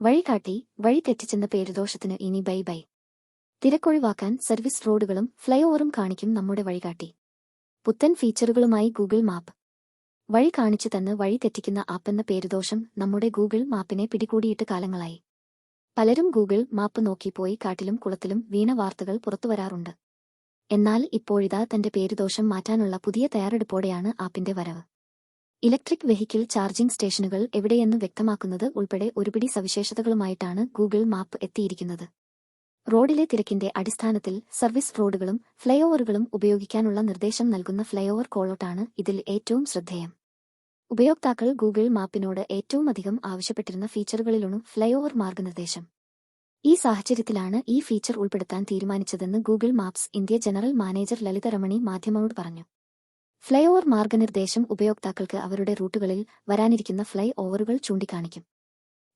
വഴികാട്ടി വഴി തെറ്റിച്ചെന്ന പേരുദോഷത്തിന് ഇനി ബൈ ബൈ. തിരക്കൊഴിവാക്കാൻ സർവീസ് റോഡുകളും ഫ്ലൈ ഓവറും കാണിക്കും നമ്മുടെ വഴികാട്ടി. പുത്തൻ ഫീച്ചറുകളുമായി ഗൂഗിൾ മാപ്പ്. വഴി കാണിച്ചു തന്ന് വഴി തെറ്റിക്കുന്ന ആപ്പെന്ന പേരുദോഷം നമ്മുടെ ഗൂഗിൾ മാപ്പിനെ പിടികൂടിയിട്ട് കാലങ്ങളായി. പലരും ഗൂഗിൾ മാപ്പ് നോക്കിപ്പോയി കാട്ടിലും കുളത്തിലും വീണ വാർത്തകൾ പുറത്തുവരാറുണ്ട് എന്നാൽ ഇപ്പോഴിതാ തന്റെ പേരുദോഷം മാറ്റാനുള്ള പുതിയ തയ്യാറെടുപ്പോടെയാണ് ആപ്പിന്റെ വരവ്. ഇലക്ട്രിക് വെഹിക്കിൾ ചാർജിംഗ് സ്റ്റേഷനുകൾ എവിടെയെന്ന് വ്യക്തമാക്കുന്നത് ഉൾപ്പെടെ ഒരുപിടി സവിശേഷതകളുമായിട്ടാണ് ഗൂഗിൾ മാപ്പ് എത്തിയിരിക്കുന്നത്. റോഡിലെ തിരക്കിന്റെ അടിസ്ഥാനത്തിൽ സർവീസ് റോഡുകളും ഫ്ലൈഓവറുകളും ഉപയോഗിക്കാനുള്ള നിർദ്ദേശം നൽകുന്ന ഫ്ലൈഓവർ കോളോട്ടാണ് ഇതിൽ ഏറ്റവും ശ്രദ്ധേയം. ഉപയോക്താക്കൾ ഗൂഗിൾ മാപ്പിനോട് ഏറ്റവും അധികം ആവശ്യപ്പെട്ടിരുന്ന ഫീച്ചറുകളിലൊന്നും ഫ്ലൈഓവർ മാർഗനിർദ്ദേശം ഈ സാഹചര്യത്തിലാണ് ഈ ഫീച്ചർ ഉൾപ്പെടുത്താൻ തീരുമാനിച്ചതെന്ന് Google Maps India general manager Lalitha Ramani മാധ്യമങ്ങളോട് പറഞ്ഞു. ഫ്ലൈ ഓവർ മാർഗനിർദ്ദേശം ഉപയോക്താക്കൾക്ക് അവരുടെ റൂട്ടുകളിൽ വരാനിരിക്കുന്ന ഫ്ലൈ ഓവറുകൾ ചൂണ്ടിക്കാണിക്കും.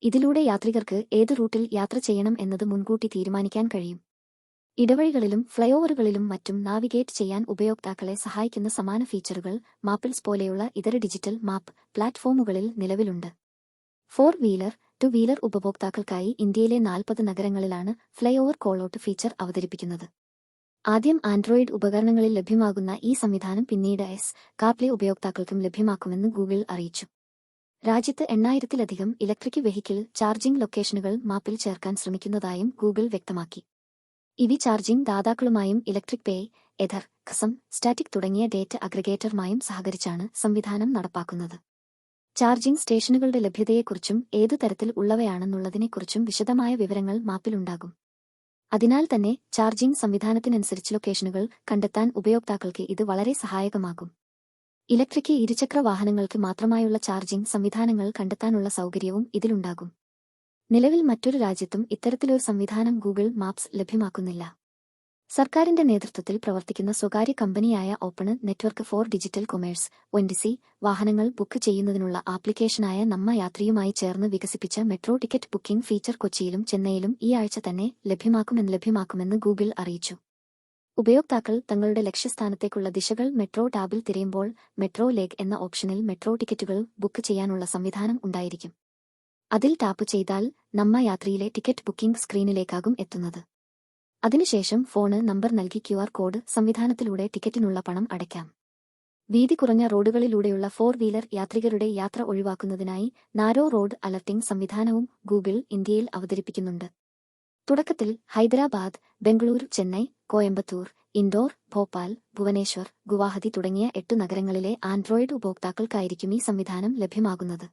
ഇതിലൂടെ യാത്രികർക്ക് ഏത് റൂട്ടിൽ യാത്ര ചെയ്യണം എന്നത് മുൻകൂട്ടി തീരുമാനിക്കാൻ കഴിയും. ഇടവഴികളിലും ഫ്ലൈഓവറുകളിലും മറ്റും നാവിഗേറ്റ് ചെയ്യാൻ ഉപയോക്താക്കളെ സഹായിക്കുന്ന സമാന ഫീച്ചറുകൾ മാപ്പിൾസ് പോലെയുള്ള ഇതര ഡിജിറ്റൽ മാപ്പ് പ്ലാറ്റ്ഫോമുകളിൽ നിലവിലുണ്ട്. ഫോർ വീലർ ടു വീലർ ഉപഭോക്താക്കൾക്കായി ഇന്ത്യയിലെ നാൽപ്പത് നഗരങ്ങളിലാണ് ഫ്ലൈഓവർ കോളൌട്ട് ഫീച്ചർ അവതരിപ്പിക്കുന്നത്. ആദ്യം ആൻഡ്രോയിഡ് ഉപകരണങ്ങളിൽ ലഭ്യമാകുന്ന ഈ സംവിധാനം പിന്നീട് എസ് കാപ്ലെ ഉപയോക്താക്കൾക്കും ലഭ്യമാക്കുമെന്ന് ഗൂഗിൾ അറിയിച്ചു. രാജ്യത്ത് എണ്ണായിരത്തിലധികം ഇലക്ട്രിക് വെഹിക്കിൾ ചാർജിംഗ് ലൊക്കേഷനുകൾ മാപ്പിൽ ചേർക്കാൻ ശ്രമിക്കുന്നതായും ഗൂഗിൾ വ്യക്തമാക്കി. ഇവി ചാർജിംഗ് ദാതാക്കളുമായും ഇലക്ട്രിക് പേ എഥർ ഖസം സ്റ്റാറ്റിക് തുടങ്ങിയ ഡേറ്റ അഗ്രഗേറ്ററുമായും സഹകരിച്ചാണ് സംവിധാനം നടപ്പാക്കുന്നത്. ചാർജിംഗ് സ്റ്റേഷനുകളുടെ ലഭ്യതയെക്കുറിച്ചും ഏതു തരത്തിൽ ഉള്ളവയാണെന്നുള്ളതിനെക്കുറിച്ചും വിശദമായ വിവരങ്ങൾ മാപ്പിലുണ്ടാകും. അതിനാൽ തന്നെ ചാർജിംഗ് സംവിധാനത്തിനനുസരിച്ച് ലൊക്കേഷനുകൾ കണ്ടെത്താൻ ഉപയോക്താക്കൾക്ക് ഇത് വളരെ സഹായകമാകും. ഇലക്ട്രിക് ഇരുചക്ര വാഹനങ്ങൾക്ക് മാത്രമായുള്ള ചാർജിംഗ് സംവിധാനങ്ങൾ കണ്ടെത്താനുള്ള സൗകര്യവും ഇതിലുണ്ടാകും. നിലവിൽ മറ്റൊരു രാജ്യത്തും ഇത്തരത്തിലൊരു സംവിധാനം ഗൂഗിൾ മാപ്സ് ലഭ്യമാക്കുന്നില്ല. സർക്കാരിന്റെ നേതൃത്വത്തിൽ പ്രവർത്തിക്കുന്ന സ്വകാര്യ കമ്പനിയായ open network for digital commerce ONDC വാഹനങ്ങൾ ബുക്ക് ചെയ്യുന്നതിനുള്ള ആപ്ലിക്കേഷനായ നമ്മ യാത്രയുമായി ചേർന്ന് വികസിപ്പിച്ച മെട്രോ ടിക്കറ്റ് ബുക്കിംഗ് ഫീച്ചർ കൊച്ചിയിലും ചെന്നൈയിലും ഈ ആഴ്ച തന്നെ ലഭ്യമാക്കുമെന്ന് ലഭ്യമാക്കുമെന്ന് ഗൂഗിൾ അറിയിച്ചു. ഉപയോക്താക്കൾ തങ്ങളുടെ ലക്ഷ്യസ്ഥാനത്തേക്കുള്ള ദിശകൾ മെട്രോ ടാബിൽ തിരയുമ്പോൾ മെട്രോ ലേഗ് എന്ന ഓപ്ഷനിൽ മെട്രോ ടിക്കറ്റുകൾ ബുക്ക് ചെയ്യാനുള്ള സംവിധാനം ഉണ്ടായിരിക്കും. അതിൽ ടാപ്പ് ചെയ്താൽ നമ്മ യാത്രയിലെ ടിക്കറ്റ് ബുക്കിംഗ് സ്ക്രീനിലേക്കാകും എത്തുന്നത്. അതിനുശേഷം ഫോണ് നമ്പർ നൽകി ക്യു ആർ കോഡ് സംവിധാനത്തിലൂടെ ടിക്കറ്റിനുള്ള പണം അടയ്ക്കാം. വീതി കുറഞ്ഞ റോഡുകളിലൂടെയുള്ള ഫോർ വീലർ യാത്രികരുടെ യാത്ര ഒഴിവാക്കുന്നതിനായി നാരോ റോഡ് അലർട്ടിംഗ് സംവിധാനവും ഗൂഗിൾ ഇന്ത്യയിൽ അവതരിപ്പിക്കുന്നുണ്ട്. തുടക്കത്തിൽ ഹൈദരാബാദ് ബംഗളൂരു ചെന്നൈ കോയമ്പത്തൂർ ഇൻഡോർ ഭോപ്പാൽ ഭുവനേശ്വർ ഗുവാഹതി തുടങ്ങിയ എട്ടു നഗരങ്ങളിലെ ആൻഡ്രോയിഡ് ഉപഭോക്താക്കൾക്കായിരിക്കും ഈ സംവിധാനം ലഭ്യമാകുന്നത്.